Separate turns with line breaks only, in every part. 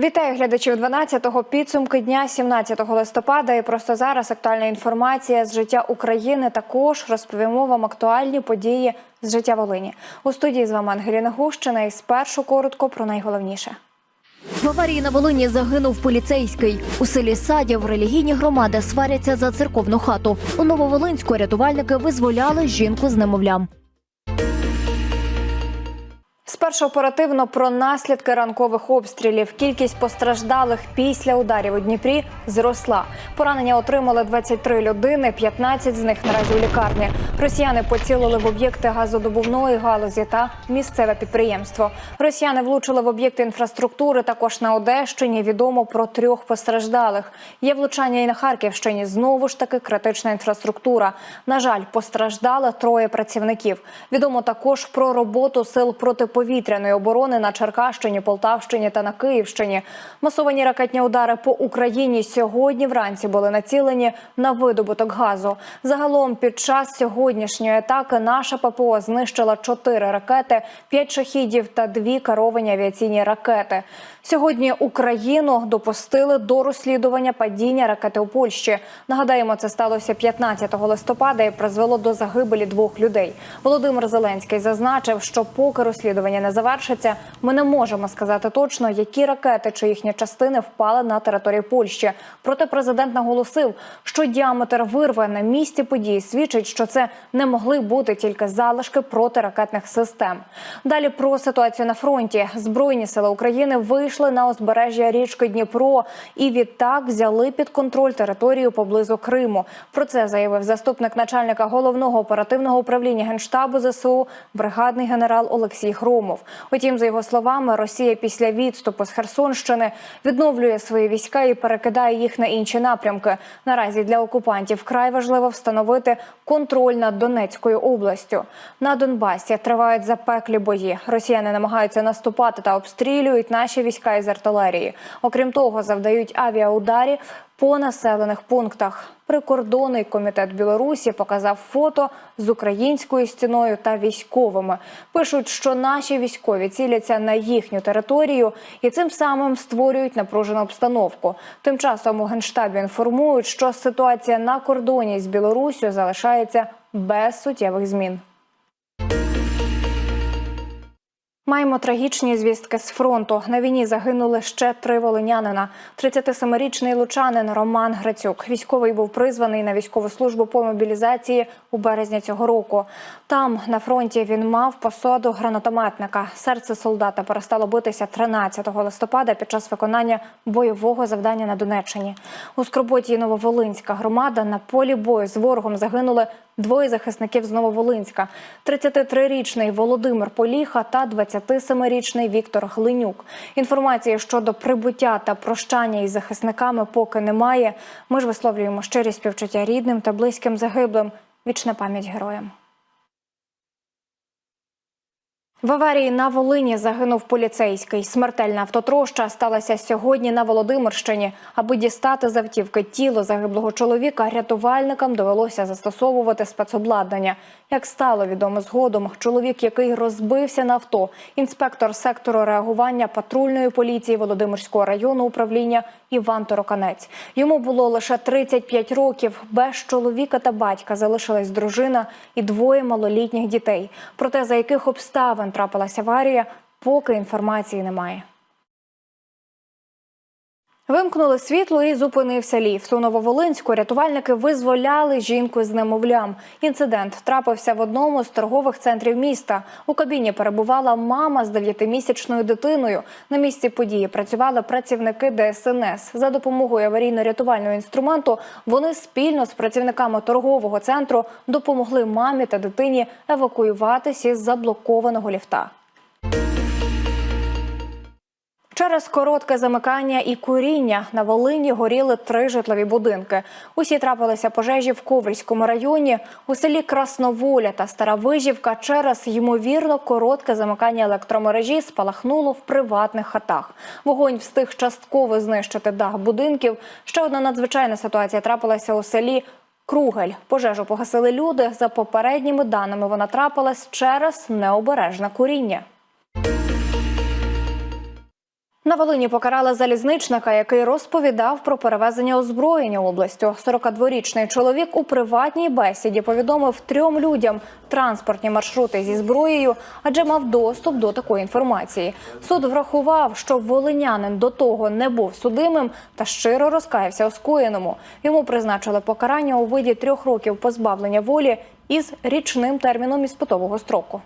Вітаю глядачів 12-го підсумки дня 17 листопада. І просто зараз актуальна інформація з життя України. Також розповімо вам актуальні події з життя Волині. У студії з вами Ангеліна Гущина. І спершу коротко про найголовніше.
В аварії на Волині загинув поліцейський. У селі Садів релігійні громади сваряться за церковну хату. У Нововолинську рятувальники визволяли жінку з немовлям.
Спершу оперативно про наслідки ранкових обстрілів. Кількість постраждалих після ударів у Дніпрі зросла. Поранення отримали 23 людини, 15 з них наразі у лікарні. Росіяни поцілили в об'єкти газодобувної галузі та місцеве підприємство. Росіяни влучили в об'єкти інфраструктури. Також на Одещині відомо про трьох постраждалих. Є влучання і на Харківщині. Знову ж таки критична інфраструктура. На жаль, постраждали троє працівників. Відомо також про роботу сил протиповітряної оборони на Черкащині, Полтавщині та на Київщині. Масовані ракетні удари по Україні сьогодні вранці були націлені на видобуток газу. Загалом під час сьогоднішньої атаки наша ППО знищила чотири ракети, п'ять шахідів та дві керовані авіаційні ракети. Сьогодні Україну допустили до розслідування падіння ракети у Польщі. Нагадаємо, це сталося 15 листопада і призвело до загибелі двох людей. Володимир Зеленський зазначив, що поки розслідування не завершиться, ми не можемо сказати точно, які ракети чи їхні частини впали на територію Польщі. Проте президент наголосив, що діаметр вирви на місці події свідчить, що це не могли бути тільки залишки протиракетних систем. Далі про ситуацію на фронті збройні сили України вийшли на узбережжя річки Дніпро і відтак взяли під контроль територію поблизу Криму. Про це заявив заступник начальника головного оперативного управління генштабу ЗСУ, бригадний генерал Олексій Хромов. Утім, за його словами, Росія після відступу з Херсонщини відновлює свої війська і перекидає їх на інші напрямки. Наразі для окупантів вкрай важливо встановити контроль над Донецькою областю. На Донбасі тривають запеклі бої. Росіяни намагаються наступати та обстрілюють наші війська із артилерії. Окрім того, завдають авіаударів по населених пунктах. Прикордонний комітет Білорусі показав фото з українською стіною та військовими. Пишуть, що наші військові ціляться на їхню територію і цим самим створюють напружену обстановку. Тим часом у генштабі інформують, що ситуація на кордоні з Білоруссю залишається без суттєвих змін. Маємо трагічні звістки з фронту. На війні загинули ще три волинянина. 37-річний лучанин Роман Грацюк. Військовий був призваний на військову службу по мобілізації у березні цього року. Там на фронті він мав посаду гранатометника. Серце солдата перестало битися 13 листопада під час виконання бойового завдання на Донеччині. У Скорботі Нововолинська громада на полі бою з ворогом загинули двоє захисників з Нововолинська: 33-річний Володимир Поліха та 27-річний Віктор Глинюк. Інформації щодо прибуття та прощання із захисниками поки немає. Ми ж висловлюємо щирі співчуття рідним та близьким загиблим. Вічна пам'ять героям. В аварії на Волині загинув поліцейський. Смертельна автотроща сталася сьогодні на Володимирщині. Аби дістати з автівки тіло загиблого чоловіка, рятувальникам довелося застосовувати спецобладнання. Як стало відомо згодом, чоловік, який розбився на авто, інспектор сектору реагування патрульної поліції Володимирського району управління Іван Тороканець. Йому було лише 35 років. Без чоловіка та батька залишилась дружина і двоє малолітніх дітей. Проте за яких обставин трапилася аварія, поки інформації немає. Вимкнули світло і зупинився ліфт. У Нововолинську рятувальники визволяли жінку з немовлям. Інцидент трапився в одному з торгових центрів міста. У кабіні перебувала мама з дев'ятимісячною дитиною. На місці події працювали працівники ДСНС. За допомогою аварійно-рятувального інструменту вони спільно з працівниками торгового центру допомогли мамі та дитині евакуюватись із заблокованого ліфта. Через коротке замикання і куріння на Волині горіли три житлові будинки. Усі трапилися пожежі в Ковальському районі, у селі Красноволя та Стара Вижівка. Через ймовірно коротке замикання електромережі спалахнуло в приватних хатах. Вогонь встиг частково знищити дах будинків. Ще одна надзвичайна ситуація трапилася у селі. Кругель пожежу погасили люди. За попередніми даними вона трапилась через необережне куріння. На Волині покарали залізничника, який розповідав про перевезення озброєння областю. 42-річний чоловік у приватній бесіді повідомив трьом людям транспортні маршрути зі зброєю, адже мав доступ до такої інформації. Суд врахував, що волинянин до того не був судимим та щиро розкаявся у скоєному. Йому призначили покарання у виді трьох років позбавлення волі із річним терміном іспитового строку.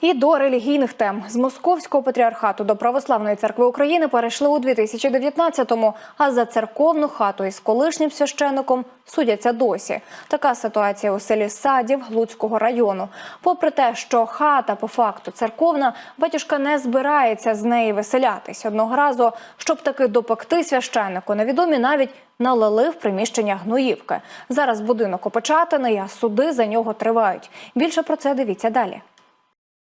І до релігійних тем з московського патріархату до православної церкви України перейшли у 2019-му, а за церковну хату із колишнім священником судяться досі. Така ситуація у селі Садів Луцького району. Попри те, що хата по факту церковна, батюшка не збирається з неї виселятись. Одного разу, щоб таки допекти священнику, невідомі навіть налили в приміщення гноївки. Зараз будинок опечатаний, а суди за нього тривають. Більше про це дивіться далі.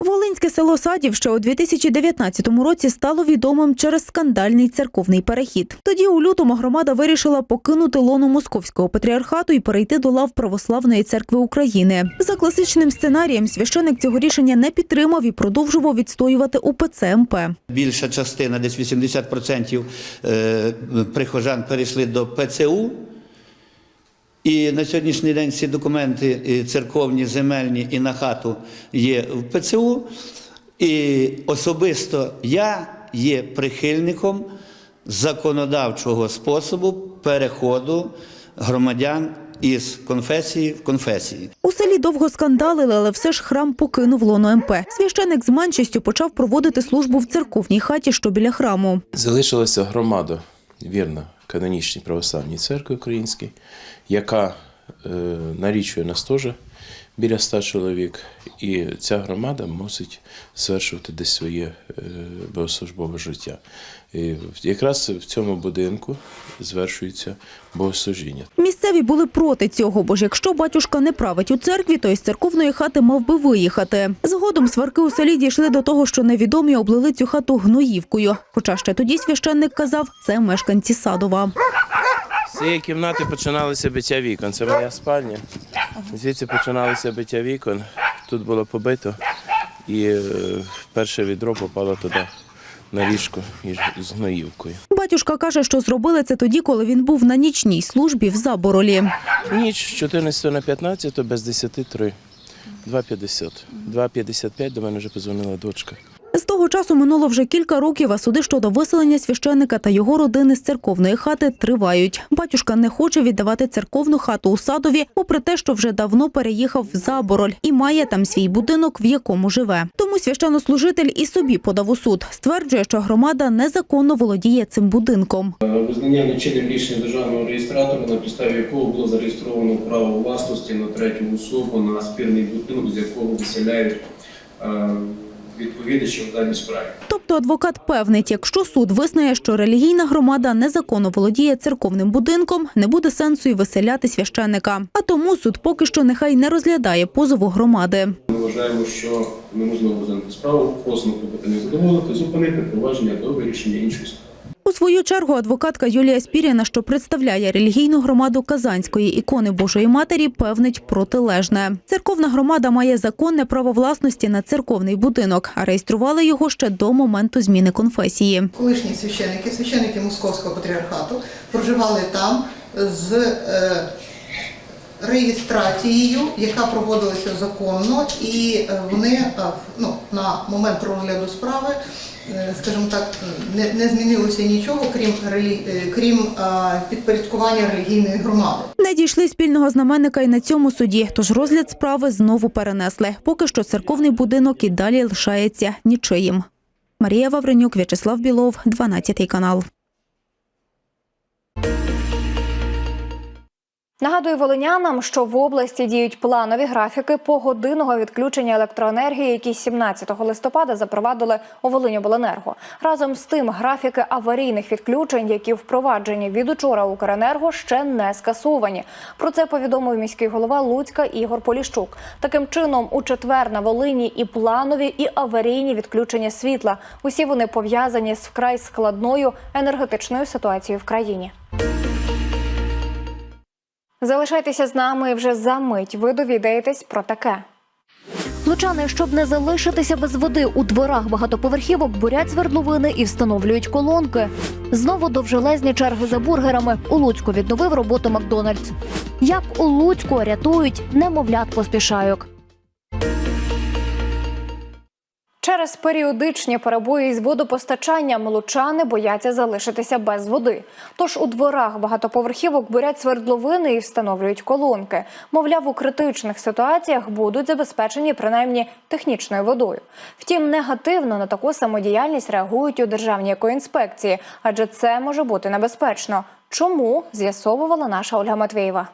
Волинське село Садів ще у 2019 році стало відомим через скандальний церковний перехід. Тоді у лютому громада вирішила покинути лоно московського патріархату і перейти до лав Православної церкви України. За класичним сценарієм священик цього рішення не підтримав і продовжував відстоювати УПЦ МП.
Більша частина, десь 80% е, прихожан перейшли до ПЦУ. І на сьогоднішній день всі документи церковні, земельні і на хату є в ПЦУ. І особисто я є прихильником законодавчого способу переходу громадян із конфесії в конфесії.
У селі довго скандалили, але все ж храм покинув лоно МП. Священик з меншістю почав проводити службу в церковній хаті, що біля храму.
Залишилася громада, вірна канонічній православній церкві українській, яка налічує нас теж біля ста чоловік, і ця громада мусить звершувати десь своє е, богослужбове життя. І якраз в цьому будинку звершується богослужіння.
Місцеві були проти цього, бо ж якщо батюшка не править у церкві, то із церковної хати мав би виїхати. Згодом сварки у селі дійшли до того, що невідомі облили цю хату гноївкою. Хоча ще тоді священник казав, це мешканці Садова.
З цієї кімнати починалося биття вікон. Це моя спальня. Звідси починалося биття вікон. Тут було побито, і е, перше відро попало туди на ліжко з гноївкою.
Батюшка каже, що зробили це тоді, коли він був на нічній службі в Заборолі.
Ніч з 14 на 15 без 10 3. 2,50. 2,55 до мене вже позвонила дочка.
З того часу минуло вже кілька років, а суди щодо виселення священника та його родини з церковної хати тривають. Батюшка не хоче віддавати церковну хату у садові, попри те, що вже давно переїхав в Забороль і має там свій будинок, в якому живе. Тому священнослужитель і собі подав у суд. Стверджує, що громада незаконно володіє цим будинком.
Визнання нечинним рішення державного реєстратора, на підставі якого було зареєстровано право власності на третю особу на спірний будинок, з якого виселяють е, відповідачів в даній справі.
Тобто адвокат певнить, якщо суд визнає, що релігійна громада незаконно володіє церковним будинком, не буде сенсу і виселяти священика. А тому суд поки що нехай не розглядає позову громади.
Ми вважаємо, що неможливо розглянути справу, просимо клопотання задоволити, зупинити провадження до вирішення іншої справи.
У свою чергу адвокатка Юлія Спіріна, що представляє релігійну громаду Казанської ікони Божої Матері, певнить протилежне. Церковна громада має законне право власності на церковний будинок, а реєстрували його ще до моменту зміни конфесії.
колишні священики, священики Московського патріархату проживали там з е, реєстрацією, яка проводилася законно, і е, вони е, ну, на момент розгляду справи, е, скажімо так, не, не змінилося нічого, крім, крім підпорядкування релігійної громади.
Не дійшли спільного знаменника і на цьому суді, тож розгляд справи знову перенесли. Поки що церковний будинок і далі лишається нічиїм. Марія Вавренюк, В'ячеслав Білов, 12 канал.
Нагадую волинянам, що в області діють планові графіки погодинного відключення електроенергії, які 17 листопада запровадили у Волиньобленерго. Разом з тим, графіки аварійних відключень, які впроваджені від учора Укренерго, ще не скасовані. Про це повідомив міський голова Луцька Ігор Поліщук. Таким чином, у четвер на Волині і планові, і аварійні відключення світла. Усі вони пов'язані з вкрай складною енергетичною ситуацією в країні. Залишайтеся з нами вже за мить. Ви довідаєтесь про таке.
Лучани, щоб не залишитися без води у дворах багатоповерхівок, бурять свердловини і встановлюють колонки. Знову довжелезні черги за бургерами. У Луцьку відновив роботу Макдональдс. Як у Луцьку рятують немовлят поспішайок.
Через періодичні перебої з водопостачанням лучани бояться залишитися без води. Тож у дворах багатоповерхівок бурять свердловини і встановлюють колонки. Мовляв, у критичних ситуаціях будуть забезпечені принаймні технічною водою. Втім, негативно на таку самодіяльність реагують у державній екоінспекції, адже це може бути небезпечно. Чому з'ясовувала наша Ольга Матвєєва.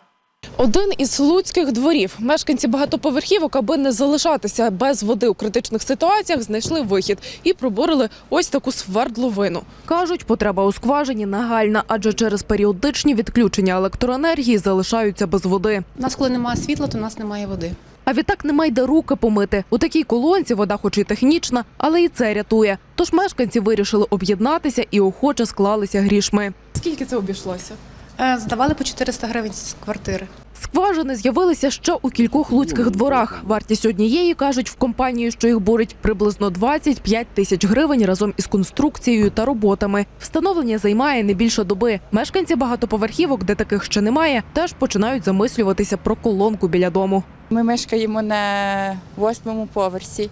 Один із луцьких дворів. Мешканці багатоповерхівок, аби не залишатися без води у критичних ситуаціях, знайшли вихід і пробурили ось таку свердловину. Кажуть, потреба у скважині нагальна, адже через періодичні відключення електроенергії залишаються без води.
У нас, коли немає світла, то у нас немає води.
А відтак немає де руки помити. У такій колонці вода, хоч і технічна, але і це рятує. Тож мешканці вирішили об'єднатися і охоче склалися грішми. Скільки це обійшлося?
Е, Здавали по 400 гривень з квартири.
Скважини з'явилися ще у кількох луцьких дворах. Вартість однієї кажуть в компанії, що їх бурить, приблизно 25 тисяч гривень разом із конструкцією та роботами. Встановлення займає не більше доби. Мешканці багатоповерхівок, де таких ще немає, теж починають замислюватися про колонку біля дому.
Ми мешкаємо на восьмому поверсі,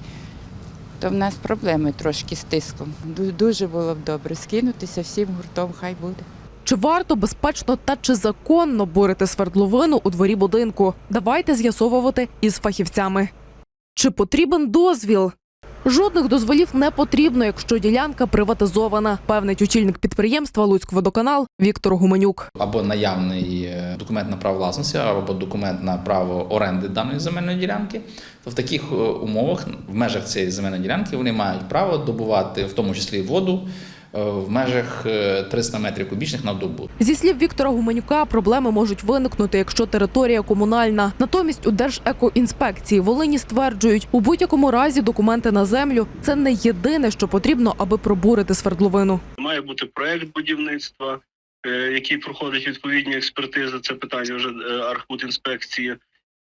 то в нас проблеми трошки з тиском. Дуже було б добре скинутися всім гуртом, хай буде.
Чи варто безпечно та чи законно бурити свердловину у дворі будинку? Давайте з'ясовувати із фахівцями. Чи потрібен дозвіл? Жодних дозволів не потрібно, якщо ділянка приватизована, певнить очільник підприємства Луцькводоканал Віктор Гуменюк.
або наявний е, документ на право власності, або документ на право оренди даної земельної ділянки, то в таких е, умовах, в межах цієї земельної ділянки, вони мають право добувати, в тому числі воду, в межах е, 300 метрів кубічних на добу.
Зі слів Віктора Гуменюка, проблеми можуть виникнути, якщо територія комунальна. Натомість у Держекоінспекції Волині стверджують, у будь-якому разі документи на землю це не єдине, що потрібно, аби пробурити свердловину.
Має бути проект будівництва, е, який проходить відповідні експертизи. Це питання вже е, Архбудінспекції.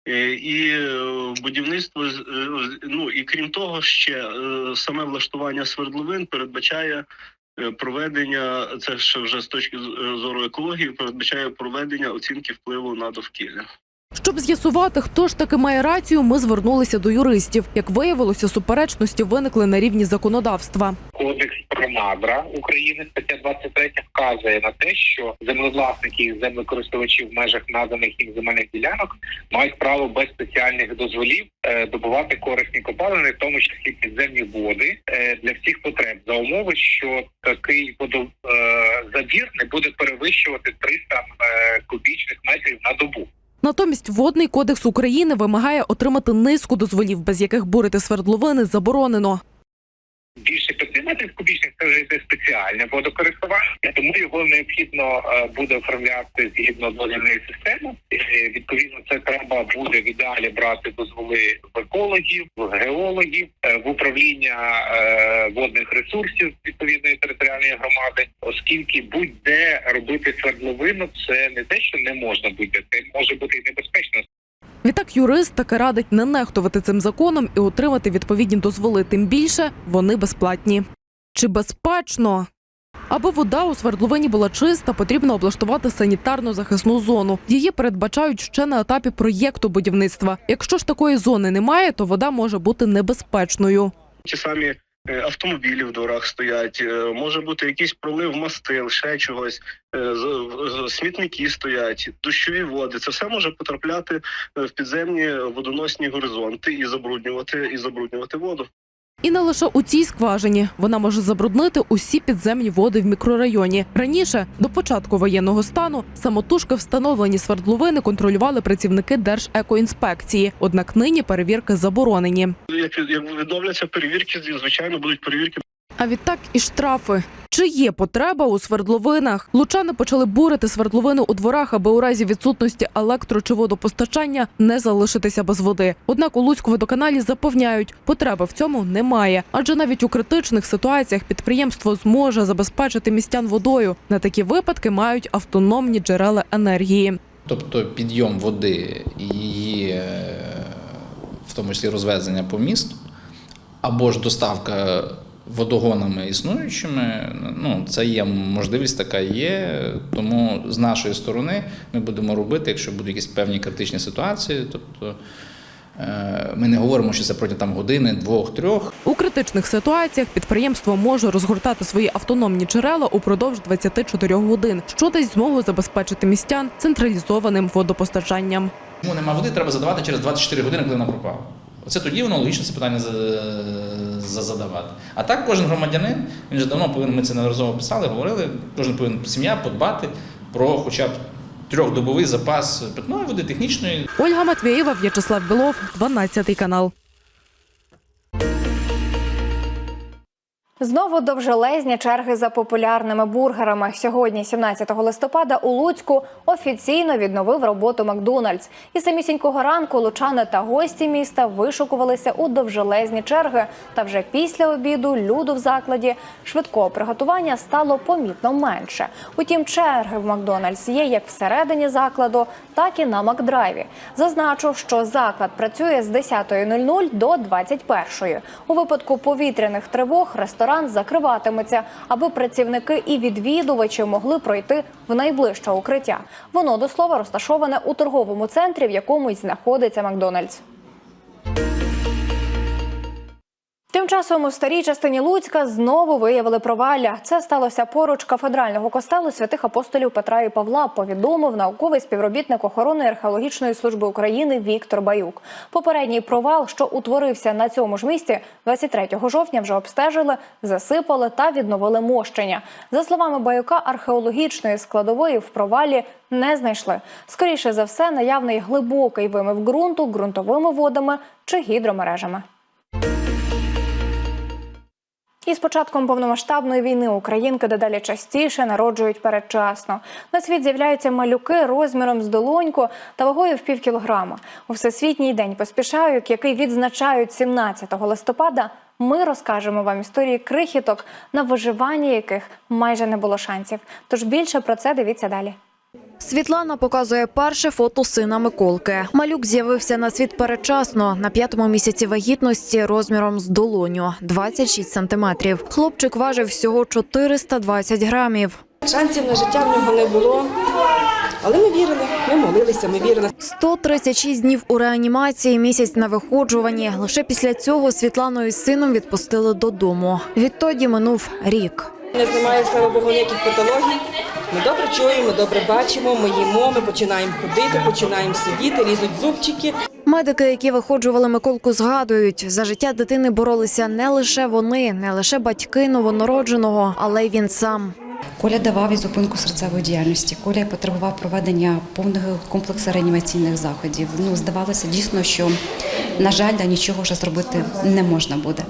Е, І е, будівництво е, ну і крім того, ще е, саме влаштування свердловин передбачає е, проведення це ще вже з точки е, зору екології, передбачає проведення оцінки впливу на довкілля.
Щоб з'ясувати, хто ж таки має рацію, ми звернулися до юристів. Як виявилося, суперечності виникли на рівні законодавства.
Кодекс про надра України, стаття 23 вказує на те, що землевласники і землекористувачі в межах наданих їм земельних ділянок мають право без спеціальних дозволів е, добувати корисні копалини, в тому числі підземні води е, для всіх потреб за умови, що такий водозабір не буде перевищувати 300 е, кубічних метрів на добу.
Натомість водний кодекс України вимагає отримати низку дозволів, без яких бурити свердловини заборонено.
Більше 5 метрів кубічних це вже йде спеціальне водокористування, тому його необхідно е, буде оформляти згідно дозвільної системи. Відповідно, це треба буде в ідеалі брати дозволи в екологів, в геологів, е, в управління е, водних ресурсів відповідної територіальної громади, оскільки будь-де робити свердловину, це не те, що не можна будь-де, це може бути і небезпечно.
Відтак юрист таки радить не нехтувати цим законом і отримати відповідні дозволи. Тим більше вони безплатні. Чи безпечно? Аби вода у свердловині була чиста, потрібно облаштувати санітарну захисну зону. Її передбачають ще на етапі проєкту будівництва. Якщо ж такої зони немає, то вода може бути небезпечною.
ті самі е, автомобілі в дворах стоять, е, може бути якийсь пролив мастил, ще чогось, е, смітники стоять, дощові води. Це все може потрапляти в підземні водоносні горизонти і забруднювати, і забруднювати воду.
І не лише у цій скважині вона може забруднити усі підземні води в мікрорайоні. Раніше, до початку воєнного стану, самотужки встановлені свердловини контролювали працівники Держекоінспекції. Однак нині перевірки заборонені.
Як, відновляться перевірки, звичайно, будуть перевірки
А відтак і штрафи. Чи є потреба у свердловинах? Лучани почали бурити свердловини у дворах, аби у разі відсутності електро чи водопостачання не залишитися без води. Однак у Луцьку водоканалі запевняють, потреби в цьому немає. Адже навіть у критичних ситуаціях підприємство зможе забезпечити містян водою. На такі випадки мають автономні джерела енергії.
Тобто підйом води і її е, в тому числі розвезення по місту, або ж доставка водогонами існуючими. Ну, це є можливість, така є. Тому з нашої сторони ми будемо робити, якщо будуть якісь певні критичні ситуації. Тобто е, ми не говоримо, що це протягом години, двох, трьох.
У критичних ситуаціях підприємство може розгортати свої автономні джерела упродовж 24 годин, що дасть змогу забезпечити містян централізованим водопостачанням.
Чому нема води, треба задавати через 24 години, коли вона пропала. Оце тоді воно логічно це питання за, за- задавати. А так кожен громадянин, він же давно повинен, ми це неодноразово писали, говорили, кожен повинен сім'я подбати про хоча б трьохдобовий запас питної води, технічної.
Ольга Матвєєва, В'ячеслав Білов, 12 канал.
Знову довжелезні черги за популярними бургерами. Сьогодні, 17 листопада, у Луцьку офіційно відновив роботу Макдональдс. І самісінького ранку лучани та гості міста вишукувалися у довжелезні черги. Та вже після обіду люду в закладі швидкого приготування стало помітно менше. Утім, черги в Макдональдс є як всередині закладу, так і на Макдрайві. Зазначу, що заклад працює з 10.00 до 21.00. У випадку повітряних тривог ресторан закриватиметься, аби працівники і відвідувачі могли пройти в найближче укриття. Воно до слова розташоване у торговому центрі, в якому й знаходиться Макдональдс. Тим часом у старій частині Луцька знову виявили провалля. Це сталося поруч кафедрального костелу святих апостолів Петра і Павла. Повідомив науковий співробітник охорони археологічної служби України Віктор Баюк. Попередній провал, що утворився на цьому ж місці, 23 жовтня вже обстежили, засипали та відновили мощення. За словами Баюка, археологічної складової в провалі не знайшли. Скоріше за все, наявний глибокий вимив ґрунту ґрунтовими водами чи гідромережами. І з початком повномасштабної війни українки дедалі частіше народжують передчасно. На світ з'являються малюки розміром з долоньку та вагою в пів кілограма. У всесвітній день поспішаюк, який відзначають 17 листопада. Ми розкажемо вам історії крихіток, на виживання яких майже не було шансів. Тож більше про це дивіться далі.
Світлана показує перше фото сина Миколки. Малюк з'явився на світ передчасно на п'ятому місяці вагітності розміром з долоню 26 сантиметрів. Хлопчик важив всього 420 грамів.
Шансів на життя в нього не було. Але ми вірили, ми молилися, ми вірили.
136 днів у реанімації, місяць на виходжуванні. Лише після цього Світлану із сином відпустили додому. Відтоді минув рік.
У нас немає, слава Богу, ніяких патологій. Ми добре чуємо, ми добре бачимо, ми їмо, ми починаємо ходити, починаємо сидіти, різуть зубчики.
Медики, які виходжували Миколку, згадують, за життя дитини боролися не лише вони, не лише батьки новонародженого, але й він сам.
Коля давав і зупинку серцевої діяльності. Коля потребував проведення повного комплексу реанімаційних заходів. Ну, здавалося дійсно, що на жаль, да, нічого вже зробити не можна буде.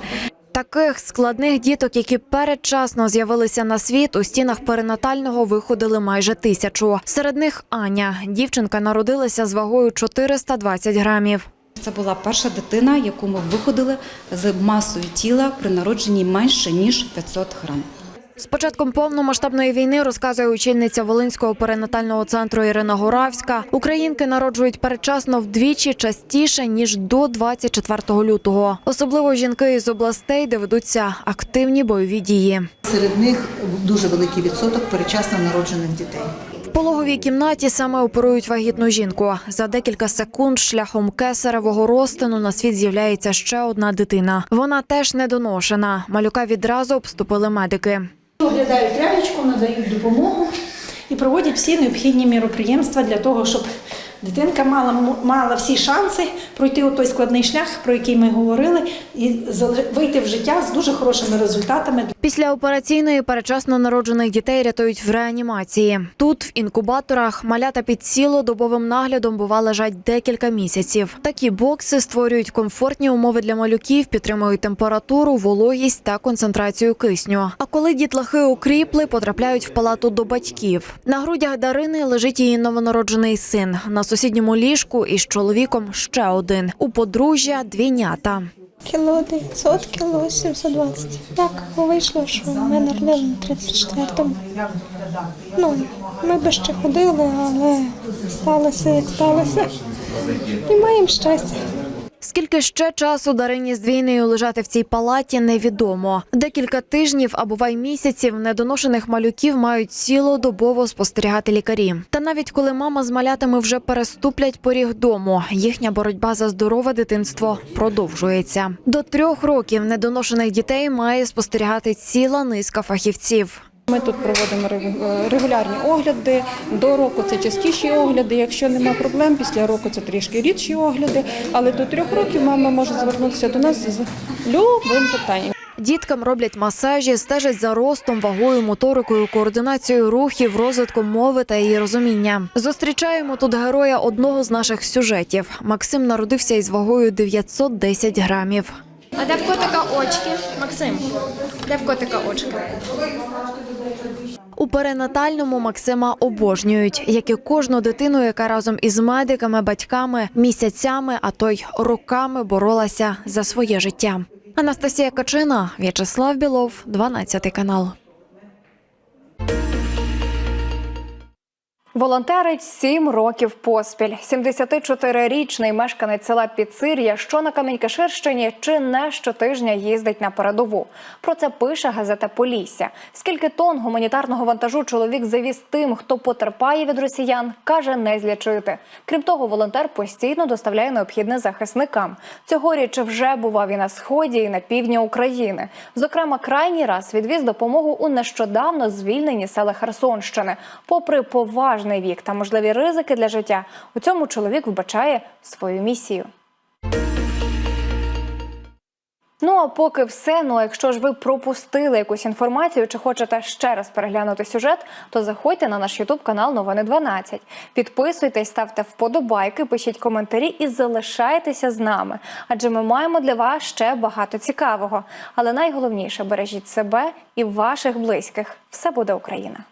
Таких складних діток, які передчасно з'явилися на світ, у стінах перинатального виходили майже тисячу. Серед них Аня. Дівчинка народилася з вагою 420 грамів.
Це була перша дитина, яку ми виходили з масою тіла при народженні менше ніж 500 грам.
З початком повномасштабної війни розказує очільниця Волинського перинатального центру Ірина Горавська. Українки народжують передчасно вдвічі частіше ніж до 24 лютого. Особливо жінки із областей, де ведуться активні бойові дії.
Серед них дуже великий відсоток перечасно народжених дітей.
В пологовій кімнаті саме оперують вагітну жінку. За декілька секунд шляхом кесаревого розтину на світ з'являється ще одна дитина. Вона теж недоношена. Малюка відразу обступили медики.
Оглядають лялечку, надають допомогу і проводять всі необхідні міроприємства для того, щоб дитинка мала, мала всі шанси пройти той складний шлях, про який ми говорили, і вийти в життя з дуже хорошими результатами.
Після операційної перечасно народжених дітей рятують в реанімації. Тут, в інкубаторах, малята під цілодобовим наглядом бува лежать декілька місяців. Такі бокси створюють комфортні умови для малюків, підтримують температуру, вологість та концентрацію кисню. А коли дітлахи окріпли, потрапляють в палату до батьків. На грудях Дарини лежить її новонароджений син. На сусідньому ліжку із чоловіком ще один. У подружжя двійнята.
Кіло 900, кіло 720. Так вийшло, що ми народили на 34-му. Ну, ми би ще ходили, але сталося, як сталося. І маємо щастя.
Скільки ще часу Дарині з двійнею лежати в цій палаті, невідомо. Декілька тижнів або бувай місяців недоношених малюків мають цілодобово спостерігати лікарі. Та навіть коли мама з малятами вже переступлять поріг дому, їхня боротьба за здорове дитинство продовжується. До трьох років недоношених дітей має спостерігати ціла низка фахівців.
Ми тут проводимо е, регулярні огляди. До року це частіші огляди. Якщо нема проблем, після року це трішки рідші огляди. Але до трьох років мама може звернутися до нас з любим питанням.
Діткам роблять масажі, стежать за ростом, вагою, моторикою, координацією рухів, розвитком мови та її розуміння. Зустрічаємо тут героя одного з наших сюжетів. Максим народився із вагою 910 грамів.
А де в котика очки? Максим, де в котика очки?
У перинатальному Максима обожнюють, як і кожну дитину, яка разом із медиками, батьками, місяцями, а то й роками боролася за своє життя. Анастасія Качина, В'ячеслав Білов, 12 канал.
Волонтерить сім років поспіль. 74-річний мешканець села Підсир'я, що на Камінькаширщині, чи не щотижня їздить на передову. Про це пише газета Полісся. Скільки тонн гуманітарного вантажу чоловік завіз тим, хто потерпає від росіян, каже не злічити. Крім того, волонтер постійно доставляє необхідне захисникам. Цьогоріч вже бував і на сході, і на півдні України. Зокрема, крайній раз відвіз допомогу у нещодавно звільнені села Херсонщини. Попри поважний вік та можливі ризики для життя, у цьому чоловік вбачає свою місію. Ну а поки все. Ну а якщо ж ви пропустили якусь інформацію чи хочете ще раз переглянути сюжет, то заходьте на наш Ютуб канал Новини 12. Підписуйтесь, ставте вподобайки, пишіть коментарі і залишайтеся з нами. Адже ми маємо для вас ще багато цікавого. Але найголовніше бережіть себе і ваших близьких. Все буде Україна.